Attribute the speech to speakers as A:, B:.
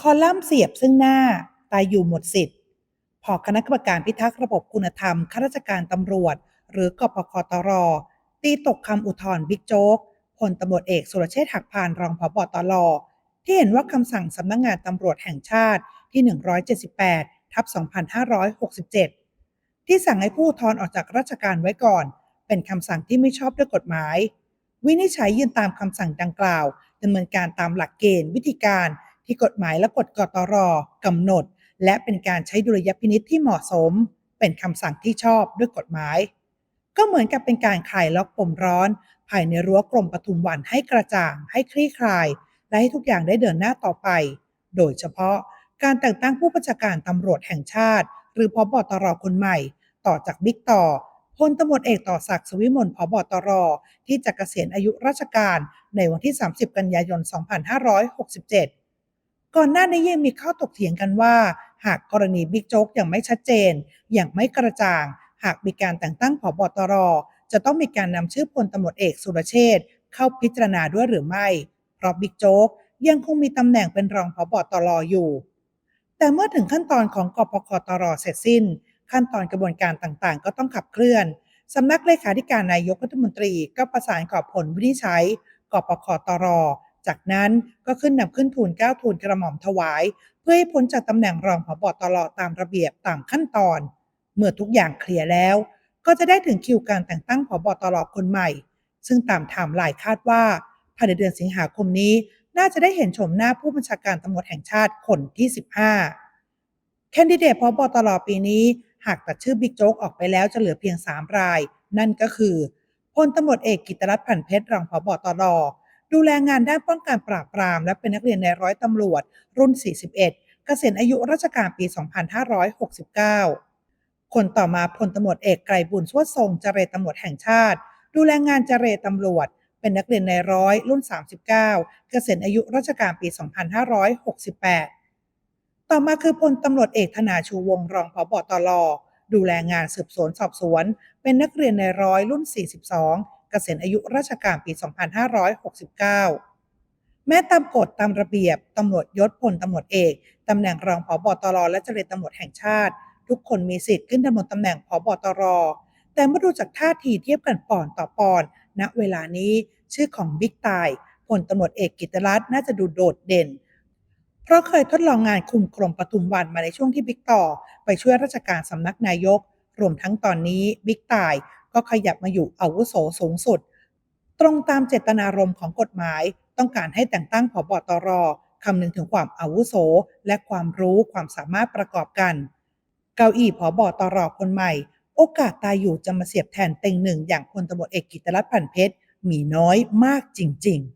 A: คอลัมน์เสียบซึ่งหน้าตายอยู่หมดสิทธิ์พอคณะกรรมการพิทักษ์ระบบคุณธรรมข้าราชการตำรวจ หรือกปคตร ตีตกคำอุทธรณ์บิ๊กโจ๊กพลตำรวจเอกสุรเชษฐ์หักพานรองผบตรที่เห็นว่าคำสั่งสำนักงงานตำรวจแห่งชาติที่ 178 ทับ 2567 ที่สั่งให้ผู้อุทธรณ์ออกจากราชการไว้ก่อน เป็นคำสั่งที่ไม่ชอบด้วยกฎหมาย วินิจฉัยยืนตามคำสั่งดังกล่าวดำเนินการตามหลักเกณฑ์ วิธีการ ที่กฎหมายและกฎกตรกำหนด และเป็นการใช้ดุลยพินิษที่เหมาะสม เป็นคำสั่งที่ชอบด้วยกฎหมาย ก็เหมือนกับเป็นการคลายล็อกปมร้อน ภายในรั้วกรมปทุมวันให้กระจ่าง ให้คลี่คลาย และให้ทุกอย่างได้เดินหน้าต่อไป โดยเฉพาะการแต่งตั้งผู้บัญชาการตำรวจแห่งชาติ หรือพบตรคนใหม่ ต่อจากบิ๊กต่อพลตำรวจเอกต่อศักดิ์สุวิมลพบตร ที่จะเกษียณอายุราชการในวันที่ 30 กันยายน 2567 ก่อนหน้านี้ยังมีข้อตกเถียงกันว่า หากกรณีบิ๊กโจ๊กยังไม่ชัดเจน อย่างไม่กระจ่าง หากมีการแต่งตั้งผบตร จะต้องมีการนำชื่อพลตำรวจเอกสุรเชษเข้าพิจารณาด้วยหรือไม่ เพราะบิ๊กโจ๊กยังคงมีตำแหน่งเป็นรองผบตรอยู่ แต่เมื่อถึงขั้นตอนของกปคตรเสร็จสิ้น ขั้นตอนกระบวนการต่างๆ ก็ต้องขับเคลื่อนสำนักเลขาธิการนายกรัฐมนตรีก็ประสานขอผลวินิจฉัยกปคตร จากนั้นก็ขึ้นนำขึ้นทูลเก้าทูลกระหม่อมถวาย เพื่อให้พ้นจากตำแหน่งรองผบตรตามระเบียบตามขั้นตอน เมื่อทุกอย่างเคลียร์แล้ว ก็จะได้ถึงคิวการแต่งตั้งผบตรคนใหม่ ซึ่งตามไทม์ไลน์คาดว่าภายในเดือนสิงหาคมนี้ น่าจะได้เห็นชมหน้าผู้บัญชาการตำรวจแห่งชาติคนที่ 15 แคนดิเดตพบตรปีนี้ หากตัดชื่อบิ๊กโจ๊กออกไปแล้วจะเหลือเพียง 3 ราย นั่นก็คือพลตำรวจเอกกิตรัตน์ผันเพชรรองผบตร ดูแลงานด้านป้องกันปราบปราม และเป็นนักเรียนในร้อยตำรวจ รุ่น 41 เกษียณอายุราชการปี 2569 คนต่อมาพลตำรวจเอกไกรบุญสวดทรงเจรตำรวจแห่งชาติ ดูแลงานเจรตำรวจ เป็นนักเรียนในร้อยรุ่น 39 เกษียณอายุราชการปี 2568 ต่อมาคือพลตำรวจเอกธนาชูวงรองผบตรดูแลงานสืบสวนสอบสวน เป็นนักเรียนในร้อยรุ่น 42 ษียณอายุราชการปี 2569 แม้ตามกฎตามระเบียบตำรวจยศพลตำรวจเอกตำแหน่งรองผบตรและเจริญตำรวจแห่งชาติ ทุกคนมีสิทธิ์ขึ้นดำรงตำแหน่งผบตร แต่เมื่อดูจากท่าทีเทียบกันปอนต่อปอน ณเวลานี้ชื่อของบิ๊กตายพลตำรวจเอกกิตรัตน์น่าจะดูโดดเด่น เพราะเคยทดลองงานคุมกรมปทุมวันมาในช่วงที่บิ๊กต่อ ไปช่วยราชการสำนักนายก รวมทั้งตอนนี้บิ๊กตาย ก็ขยับมาอยู่อาวุโสสูงสุด ตรงตามเจตนารมณ์ของกฎหมาย ต้องการให้แต่งตั้งผบตรคำนึงถึงความอาวุโส และความรู้ความสามารถประกอบกัน เก้าอี้ผบตรคนใหม่ โอกาสตายอยู่จะมาเสียบแทนเต็งหนึ่งอย่างพลตำรวจเอกกิตรัตน์พันเพชรมีน้อยมากจริง ๆ